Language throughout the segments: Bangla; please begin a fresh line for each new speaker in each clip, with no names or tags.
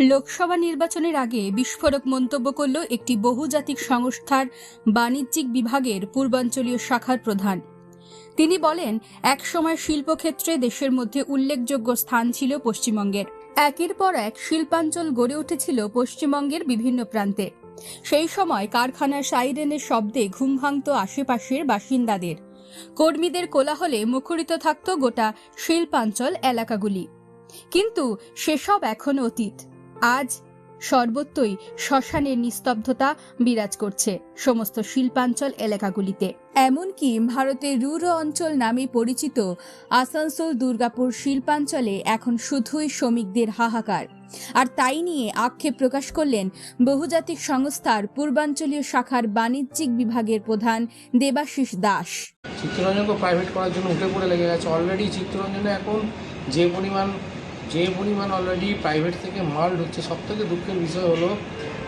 লোকসভা নির্বাচনের আগে বিস্ফোরক মন্তব্য করল একটি বহুজাতিক সংস্থার বাণিজ্যিক বিভাগের পূর্বাঞ্চলীয় শাখার প্রধান। তিনি বলেন একসময় শিল্পক্ষেত্রে দেশের মধ্যে উল্লেখযোগ্য স্থান ছিল পশ্চিমবঙ্গের। একের পর এক শিল্পাঞ্চল গড়ে উঠেছিল পশ্চিমবঙ্গের বিভিন্ন প্রান্তে। সেই সময় কারখানার সাইরেনের শব্দে ঘুম ভাঙত আশেপাশের বাসিন্দাদের। কর্মীদের কোলাহলে মুখরিত থাকত গোটা শিল্পাঞ্চল এলাকাগুলি। কিন্তু সেসব এখন অতীত। আজ সর্বত্রই শ্মশানের নিস্তব্ধতা বিরাজ করছে সমস্ত শিল্পাঞ্চল এলাকাগুলিতে। এমনকি ভারতের রুর অঞ্চল নামে পরিচিত আসানসোল দুর্গাপুর শিল্পাঞ্চলে এখন শুধুই শ্রমিকদের হাহাকার। আর তাই নিয়ে আক্ষেপ প্রকাশ করলেন বহুজাতিক সংস্থার পূর্বাঞ্চলীয় শাখার বাণিজ্যিক বিভাগের প্রধান দেবাশিস দাস।
চিত্তরঞ্জনকে প্রাইভেট করার জন্য উঠে পড়ে লেগে গেছে। অলরেডি চিত্তরঞ্জনে এখন যে পরিমাণ যে পরিমাণ অলরেডি প্রাইভেট থেকে মাল ঢুকছে, সব থেকে দুঃখের বিষয় হলো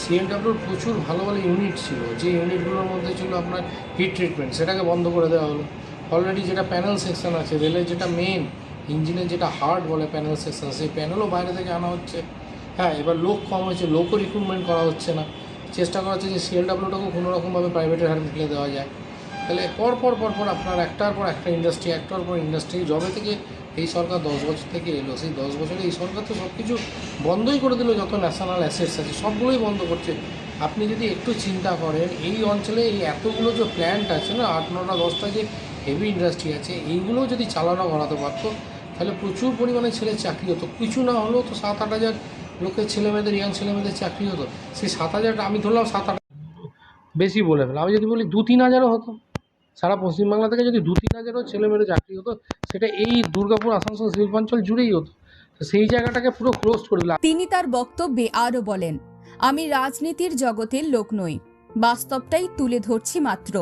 সিএমডাব্লিউর প্রচুর ভালো ভালো ইউনিট ছিল। যে ইউনিটগুলোর মধ্যে ছিল আপনার হিট ট্রিটমেন্ট সেটাকে বন্ধ করে দেওয়া হলো। অলরেডি যেটা প্যানেল সেকশন আছে রেলের যেটা মেন ইঞ্জিনের যেটা হার্ড বলে প্যানেল সেকশন সেই প্যানেলও বাইরে থেকে আনা হচ্ছে। হ্যাঁ এবার লোক কম হয়েছে লোকও রিক্রুটমেন্ট করা হচ্ছে না। চেষ্টা করা হচ্ছে যে সিএলডাব্লিউটাকেও কোনো রকমভাবে প্রাইভেটের হাতে ফেলে দেওয়া যায়। তাহলে পর পর পর পর আপনার একটার পর একটা ইন্ডাস্ট্রি একটার পর ইন্ডাস্ট্রি জবে থেকে এই সরকার দশ বছর থেকে এলো। সেই দশ বছরে এই সরকার তো সব কিছু বন্ধই করে দিল, যত ন্যাশনাল অ্যাসেটস আছে, সবগুলোই বন্ধ করছে। আপনি যদি একটু চিন্তা করেন, এই অঞ্চলে এই এতগুলো যে প্ল্যান্ট আছে না, আট, নটা, দশটা যে হেভি ইন্ডাস্ট্রি আছে, এইগুলো যদি চালানো করাতে পারতো, তাহলে প্রচুর পরিমাণে ছেলের চাকরি হতো। কিছু না হলেও তো সাত, আট হাজার লোকের ছেলেমেয়েদের ইয়াং ছেলেমেয়েদের চাকরি হতো। সেই সাত হাজার আমি ধরলাম সাত, আট বেশি বলে ফেলা আমি যদি বলি দু, তিন হাজারও হতো। সারা পশ্চিমবাংলা থেকে যদি দু তিন হাজারও ছেলেমেয়েদের চাকরি হতো, সেটা এই দুর্গাপুর, আসানসোল, শিল্পাঞ্চল জুড়েই হতো। সেই জায়গাটাকে পুরো ক্লোজ করে দিল
তিনি তার বক্তব্যে আরও বলেন, আমি রাজনীতির জগতের লোক নই, বাস্তবটাই তুলে ধরছি মাত্র।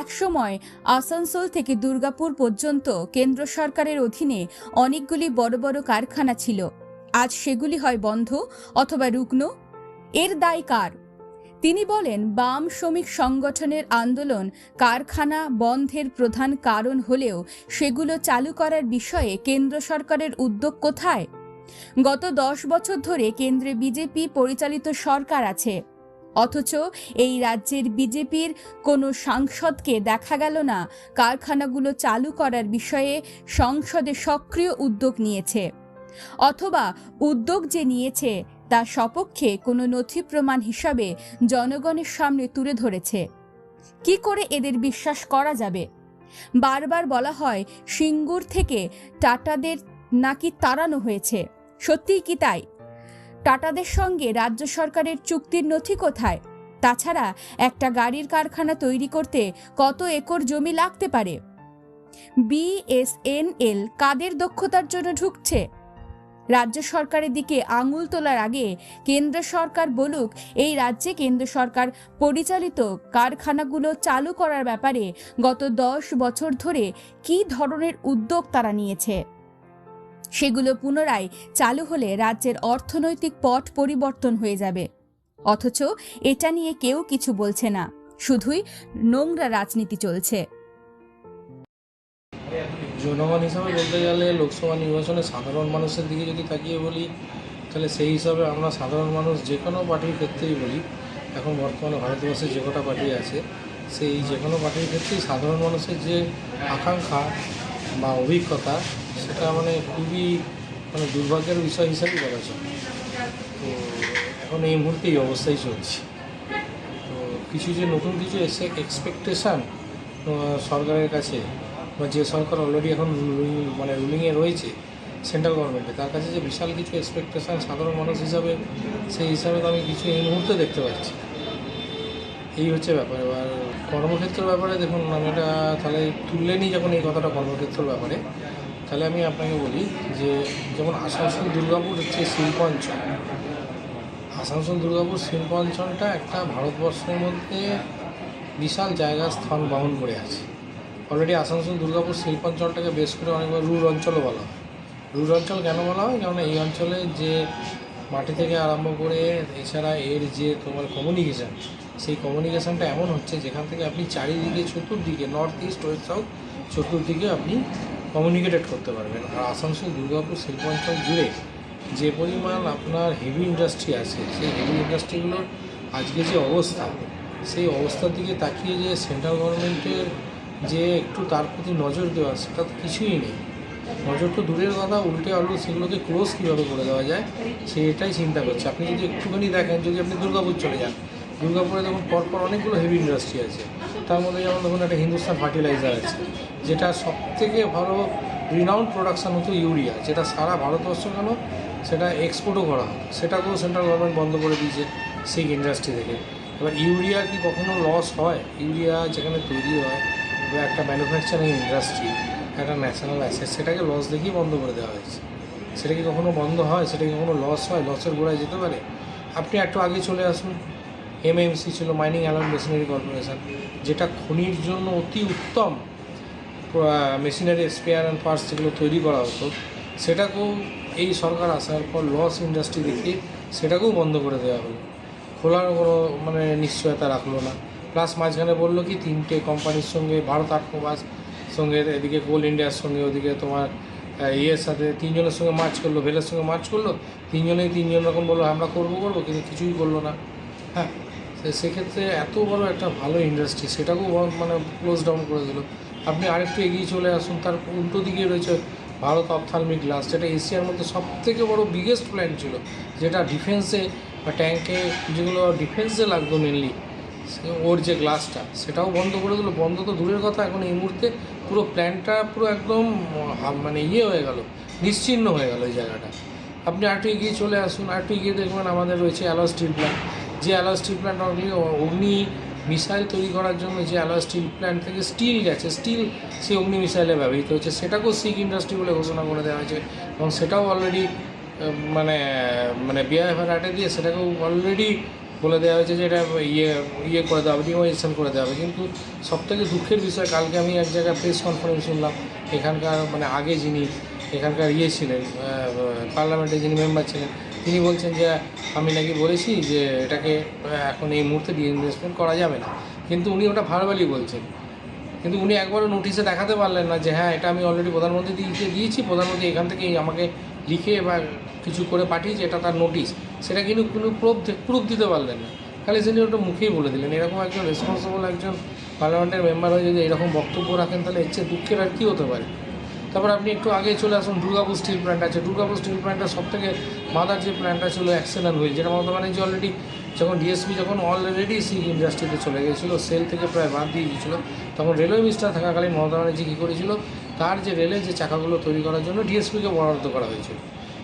একসময় আসানসোল থেকে দুর্গাপুর পর্যন্ত কেন্দ্র সরকারের অধীনে অনেকগুলি বড় বড় কারখানা ছিল। আজ সেগুলি হয় বন্ধ অথবা রুগ্ন। এর দায় কার? তিনি বলেন, বাম শ্রমিক সংগঠনের আন্দোলন কারখানা বন্ধের প্রধান কারণ হলেও সেগুলো চালু করার বিষয়ে কেন্দ্র সরকারের উদ্যোগ কোথায়? গত দশ বছর ধরে কেন্দ্রে বিজেপি পরিচালিত সরকার আছে। অথচ এই রাজ্যের বিজেপির কোনো সাংসদকে দেখা গেল না। কারখানাগুলো চালু করার বিষয়ে সংসদে সক্রিয় উদ্যোগ নিয়েছে। অথবা উদ্যোগ যে নিয়েছে তার সপক্ষে কোনো নথি প্রমাণ হিসাবে জনগণের সামনে তুলে ধরেছে। কি করে এদের বিশ্বাস করা যাবে? বারবার বলা হয়, সিঙ্গুর থেকে টাটাদের নাকি তাড়ানো হয়েছে। সত্যিই কি তাই? টাটাদের সঙ্গে রাজ্য সরকারের চুক্তির নথি কোথায়? তাছাড়া একটা গাড়ির কারখানা তৈরি করতে কত একর জমি লাগতে পারে? বিএসএনএল কাদের দক্ষতার জন্য ঢুকছে? রাজ্য সরকারের দিকে আঙুল তোলার আগে কেন্দ্র সরকার বলুক, এই রাজ্যে কেন্দ্র সরকার পরিচালিত কারখানাগুলো চালু করার ব্যাপারে গত দশ বছর ধরে কী ধরনের উদ্যোগ তারা নিয়েছে? সেগুলো পুনরায় চালু হলে রাজ্যের অর্থনৈতিক পট পরিবর্তন হয়ে যাবে। অথচ এটা নিয়ে কেউ কিছু বলছে না। শুধুই নোংরা রাজনীতি চলছে।
জনগণ হিসাবে বলতে গেলে লোকসভা নির্বাচনে সাধারণ মানুষের দিকে যদি তাকিয়ে বলি, তাহলে সেই হিসাবে আমরা সাধারণ মানুষ যে কোনো পার্টির ক্ষেত্রেই বলি, এখন বর্তমানে ভারতবর্ষে যে কটা পার্টি আছে, সেই যে কোনো পার্টির ক্ষেত্রেই সাধারণ মানুষের যে আকাঙ্ক্ষা বা অভিজ্ঞতা, সেটা মানে খুবই মানে দুর্ভাগ্যের বিষয় হিসাবেই বলা চলে তো এখন এই মুহূর্তে এই অবস্থায় চলছে। তো কিছু যে নতুন কিছু এসে এক্সপেকটেশান সরকারের কাছে যে সরকার অলরেডি এখন মানে রুলিংয়ে রয়েছে সেন্ট্রাল গভর্নমেন্টে তার কাছে যে বিশাল কিছু এক্সপেকটেশান সাধারণ মানুষ হিসাবে, সেই হিসাবে তো আমি কিছু এই মুহূর্তে দেখতে পাচ্ছি। এই হচ্ছে ব্যাপার। এবার কর্মক্ষেত্রের ব্যাপারে দেখুন, আমি এটা তাহলে তুললে নিই যখন এই কথাটা কর্মক্ষেত্রের ব্যাপারে। তাহলে আমি আপনাকে বলি যে, যেমন আসানসোল দুর্গাপুর হচ্ছে শিল্প অঞ্চল আসানসোল দুর্গাপুর শিল্প অঞ্চলটা একটা ভারতবর্ষের মধ্যে বিশাল জায়গা স্থান বহন করে আছে। অলরেডি আসানসোল দুর্গাপুর শিল্পাঞ্চলটাকে বেশ করে অনেকবার রুর অঞ্চলও বলা হয়। রুর অঞ্চল কেন বলা হয়? কারণ এই অঞ্চলে যে মাটি থেকে আরম্ভ করে এছাড়া এর যে তোমার কমিউনিকেশান সেই কমিউনিকেশানটা এমন হচ্ছে যেখান থেকে আপনি চারিদিকে চতুর্দিকে নর্থ ইস্ট ওয়েস্ট সাউথ চতুর্দিকে আপনি কমিউনিকেটেড করতে পারবেন। আর আসানসোল দুর্গাপুর শিল্পাঞ্চল জুড়ে যে পরিমাণ আপনার হেভি ইন্ডাস্ট্রি আছে, সেই হেভি ইন্ডাস্ট্রিগুলোর আজকে যে অবস্থা, সেই অবস্থার দিকে তাকিয়ে যে সেন্ট্রাল গভর্নমেন্টের যে একটু তার প্রতি নজর দেওয়া সেটা তো কিছুই নেই। নজর তো দূরের কথা, উল্টে আলু সেগুলোকে ক্লোজ কীভাবে করে দেওয়া যায় সেটাই চিন্তা করছে। আপনি যদি একটুখানি দেখেন, যদি আপনি দুর্গাপুর চলে যান, দুর্গাপুরে দেখুন পরপর অনেকগুলো হেভি ইন্ডাস্ট্রি আছে। তার মধ্যে যেমন দেখুন একটা হিন্দুস্তান ফার্টিলাইজার আছে, যেটা সব থেকে ভালো রিনাউন্ড প্রোডাকশান হতো ইউরিয়া, যেটা সারা ভারতবর্ষ কেন সেটা এক্সপোর্টও করা হয় সেটাকেও সেন্ট্রাল গভর্নমেন্ট বন্ধ করে দিয়েছে সেই ইন্ডাস্ট্রি থেকে। এবার ইউরিয়া কি কখনো লস হয়? ইউরিয়া যেখানে তৈরি হয় একটা ম্যানুফ্যাকচারিং ইন্ডাস্ট্রি একটা ন্যাশনাল অ্যাসেট সেটাকে লস দেখিয়ে বন্ধ করে দেওয়া হয়েছে। সেটা কি কখনো বন্ধ হয়? সেটা কি কখনো লস হয়? লসের গোড়ায় যেতে পারে? আপনি একটু আগে চলে আসুন। এমএমসি ছিল মাইনিং অ্যালয়েড মেশিনারি কর্পোরেশন যেটা খনির জন্য অতি উত্তম মেশিনারি স্পেয়ার অ্যান্ড পার্টস যেগুলো তৈরি করা হতো, সেটাকেও এই সরকার আসার পর লস ইন্ডাস্ট্রি দেখিয়ে সেটাকেও বন্ধ করে দেওয়া হলো। খোলার কোনো মানে নিশ্চয়তা রাখল না। প্লাস মাঝখানে বলল কি, তিনটে কোম্পানির সঙ্গে, ভারত আটকোবাস সঙ্গে, এদিকে কোল ইন্ডিয়ার সঙ্গে, ওদিকে তোমার ইয়ের সাথে তিনজনের সঙ্গে মার্চ করল, ভেলের সঙ্গে মার্চ করল, তিনজনেই তিনজন রকম বলল, আমরা করব করব, কিন্তু কিছুই করল না। হ্যাঁ সেক্ষেত্রে এত বড় একটা ভালো ইন্ডাস্ট্রি সেটাকেও মানে ক্লোজ ডাউন করে দিল। আপনি আরেকটু এগিয়ে চলে আসুন, তার উল্টো দিকে রয়েছে ভারত অপথালমিক গ্লাস যেটা এশিয়ার মধ্যে সব থেকে বড় বিগেস্ট প্ল্যান্ট ছিল, যেটা ডিফেন্সে বা ট্যাঙ্কে যেগুলো ডিফেন্সে লাগতো মেনলি ওর যে গ্লাসটা সেটাও বন্ধ করে দিল। বন্ধ তো দূরের কথা, এখন এই মুহূর্তে পুরো প্ল্যানটা পুরো একদম মানে ইয়ে হয়ে গেল নিশ্চিহ্ন হয়ে গেল এই জায়গাটা। আপনি আরেকটু এগিয়ে চলে আসুন আরেকটু এগিয়ে দেখবেন আমাদের রয়েছে অ্যালয় স্টিল প্ল্যান্ট যে alloy steel plant Agni missile তৈরি করার জন্য যে অ্যালয় স্টিল প্ল্যান্ট থেকে স্টিল গেছে স্টিল সেই অগ্নি মিসাইলে ব্যবহৃত হচ্ছে, সেটাকেও সিক ইন্ডাস্ট্রি বলে ঘোষণা করে দেওয়া হয়েছে। এবং সেটাও অলরেডি মানে মানে বিআইএফের আটে দিয়ে সেটাকেও অলরেডি বলে দেওয়া হয়েছে যে এটা ইয়ে ইয়ে করে দেওয়া হবে ডিমোনেশন করে দেওয়া হবে। কিন্তু সবথেকে দুঃখের বিষয়, কালকে আমি এক জায়গায় প্রেস কনফারেন্স শুনলাম, এখানকার মানে আগে যিনি, এখানকার ইয়ে ছিলেন পার্লামেন্টে যিনি মেম্বার ছিলেন, তিনি বলছেন যে, আমি নাকি বলেছি যে এটাকে এখন এই মুহূর্তে ডিইনভেস্টমেন্ট করা যাবে না। কিন্তু উনি ওটা ভারবালি বলছেন। কিন্তু উনি একবারও নোটিশে দেখাতে পারলেন না যে হ্যাঁ এটা আমি অলরেডি প্রধানমন্ত্রী দিকে দিয়েছি, প্রধানমন্ত্রী এখান থেকে আমাকে লিখে বা কিছু করে পাঠিয়েছে, এটা তার নোটিশ সেটা কিন্তু কোনো প্রুফ প্রুফ দিতে পারলেন না। খালি তিনি ওটা মুখেই বলে দিলেন। এরকম একজন রেসপন্সিবল একজন পার্লামেন্টের মেম্বার হয়ে যদি এরকম বক্তব্য রাখেন, তাহলে এর চেয়ে দুঃখের আর কী হতে পারে? তারপর আপনি একটু আগে চলে আসুন, দুর্গাপুর স্টিল প্ল্যান্ট আছে। দুর্গাপুর স্টিল প্ল্যান্টের সব থেকে মাদার যে প্ল্যান্টটা ছিল অ্যাক্সিডেন্ট হুইল যেটা মমতা ব্যানার্জি অলরেডি যখন ডিএসপি যখন অলরেডি সি ইন্ডাস্ট্রিতে চলে গিয়েছিল সেল থেকে প্রায় বাদ দিয়ে দিয়েছিলো তখন রেলওয়ে মিনিস্টার থাকাকালীন মমতা ব্যানার্জি কী করেছিল? তার যে রেলের যে চাকাগুলো তৈরি করার জন্য ডিএসপিকে বরাদ্দ করা হয়েছিল।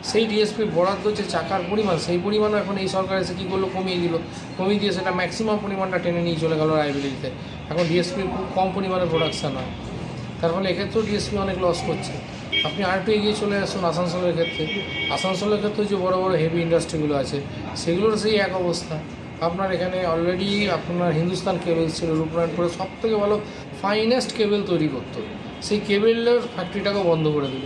সেই ডিএসপি বরাদ্দ যে চাকার পরিমাণ, সেই পরিমাণও এখন এই সরকার এসে কী করল? কমিয়ে দিল। কমিয়ে দিয়ে সেটা ম্যাক্সিমাম পরিমাণটা টেনে নিয়ে চলে গেল রায়বেরিতে এখন ডিএসপির খুব কম পরিমাণে প্রোডাকশান হয়। তার ফলে এক্ষেত্রেও ডিএসপি অনেক লস করছে। আপনি আরেকটু এগিয়ে চলে আসুন আসানসোলের ক্ষেত্রে। আসানসোলের ক্ষেত্রে যে বড় বড় হেভি ইন্ডাস্ট্রিগুলো আছে, সেগুলোর সেই এক অবস্থা। আপনার এখানে অলরেডি আপনার হিন্দুস্তান কেবলস ছিল, রূপনারায়ণপুরে সব থেকে ভালো ফাইনেস্ট কেবেল তৈরি করতো। সেই কেবেলের ফ্যাক্টরিটাকেও বন্ধ করে দিল।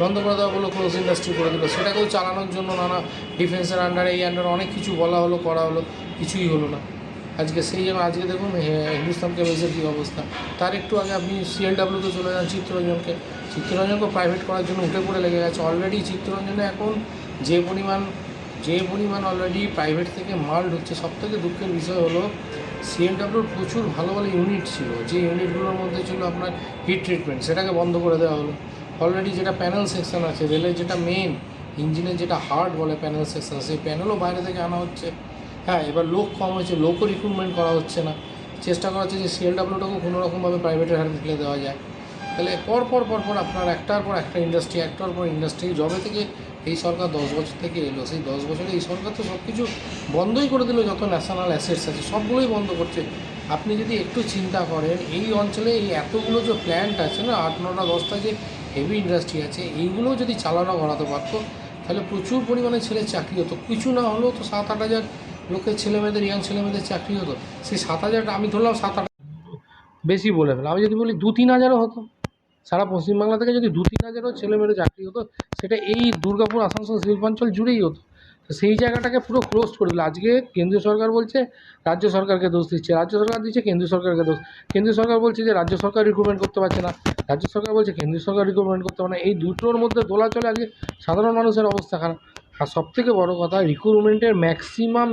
বন্ধ করে দেওয়া বলো ক্লোজ ইন্ডাস্ট্রি করে দিল। সেটাকেও চালানোর জন্য নানা ডিফেন্সের আন্ডারে এই আন্ডারে অনেক কিছু বলা হলো, করা হলো, কিছুই হলো না। আজকে সেই জন্য, আজকে দেখুন হিন্দুস্তান কেবলসের কী অবস্থা। তার একটু আগে আপনি সিএলডাব্লিউতে চলে যান, চিত্তরঞ্জনকে। চিত্তরঞ্জনকে প্রাইভেট করার জন্য উঠে পড়ে লেগে গেছে। অলরেডি চিত্তরঞ্জনে এখন যে পরিমাণ যে পরিমাণ অলরেডি প্রাইভেট থেকে মাল ঢুকছে সব থেকে দুঃখের বিষয় হলো সিএলডাব্লিউর প্রচুর ভালো ভালো ইউনিট ছিল। যে ইউনিটগুলোর মধ্যে ছিল আপনার হিট ট্রিটমেন্ট সেটাকে বন্ধ করে দেওয়া হলো। অলরেডি যেটা প্যানেল সেকশন আছে রেলের যেটা মেন ইঞ্জিনের যেটা হার্ড বলে প্যানেল সেকশন সেই প্যানেলও বাইরে থেকে আনা হচ্ছে। হ্যাঁ এবার লোক কম হয়েছে, লোকও রিক্রুটমেন্ট করা হচ্ছে না। চেষ্টা করা হচ্ছে যে সিএলডাব্লিউটাকেও কোনো রকমভাবে প্রাইভেটের ফেলে দেওয়া যায়। তাহলে পর পর পর পর আপনার একটার পর একটা ইন্ডাস্ট্রি একটার পর ইন্ডাস্ট্রি জবে থেকে এই সরকার দশ বছর থেকে এলো, সেই দশ বছরে এই সরকার তো সব কিছু বন্ধই করে দিল, যত ন্যাশনাল অ্যাসেটস আছে, সবগুলোই বন্ধ করছে। আপনি যদি একটু চিন্তা করেন, এই অঞ্চলে এই এতগুলো যে প্ল্যান্ট আছে না, আট, নটা, দশটা যে হেভি ইন্ডাস্ট্রি আছে, এইগুলোও যদি চালানো করাতে পারতো, তাহলে প্রচুর পরিমাণে ছেলের চাকরি হতো। কিছু না হলেও তো সাত আট হাজার লোকের ছেলেমেয়েদের ইয়াং ছেলেমেয়েদের চাকরি হতো। সেই সাত হাজারটা আমি ধরলাম সাত আট বেশি বলে ফেলাম আমি যদি বলি দু তিন হাজারও হতো। সারা পশ্চিমবাংলা থেকে যদি দু তিন হাজারও ছেলেমেয়েদের চাকরি হতো, সেটা এই দুর্গাপুর, আসানসোল, শিল্পাঞ্চল জুড়েই হতো। সেই জায়গাটাকে পুরো ক্লোজ করে দিল। আজকে কেন্দ্রীয় সরকার বলছে, রাজ্য সরকারকে দোষ দিচ্ছে। রাজ্য সরকার দিচ্ছে, কেন্দ্রীয় সরকারকে দোষ। কেন্দ্রীয় সরকার বলছে যে, রাজ্য সরকার রিক্রুটমেন্ট করতে পারছে না। রাজ্য সরকার বলছে কেন্দ্রীয় সরকার রিক্রুটমেন্ট করতে পারে না। এই দুটোর মধ্যে দোলাচলে আজকে সাধারণ মানুষের অবস্থা খারাপ। আর সব থেকে বড় কথা রিক্রুটমেন্টের ম্যাক্সিমাম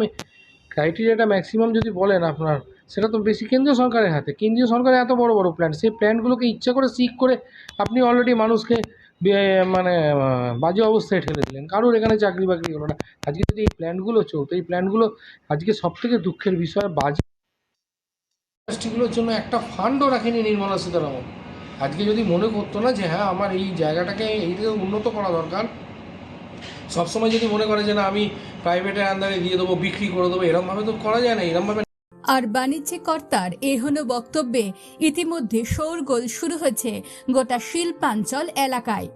ক্রাইটেরিয়াটা ম্যাক্সিমাম যদি বলেন আপনার, সেটা তো বেশি কেন্দ্রীয় সরকারের হাতে। কেন্দ্রীয় সরকারের এত বড় বড় প্ল্যান সেই প্ল্যানগুলোকে ইচ্ছা করে সিক করে আপনি অলরেডি মানুষকে মানে বাজে অবস্থায় ঠেলে দিলেন। কারোর এখানে চাকরি বাকরি হলো না। আজকে যদি এই প্ল্যানগুলো চলতো, এই প্ল্যানগুলো আজকে সব থেকে দুঃখের বিষয়, বাজে ইন্ডাস্ট্রিগুলোর জন্য একটা ফান্ডও রাখেনি নির্মলা সীতারামন। আজকে যদি মনে করতো না যে হ্যাঁ আমার এই জায়গাটাকে এই এইটাকে উন্নত করা দরকার, সবসময় যদি মনে করে যে না, আমি প্রাইভেটের আন্দারে দিয়ে দেবো, বিক্রি করে দেবো, এরমভাবে তো করা যায় না, এরমভাবে
আর বাণিজ্যিক কর্তার এহন বক্তব্যে ইতিমধ্যে শোরগোল শুরু হয়েছে গোটা শিল্পাঞ্চল এলাকায়।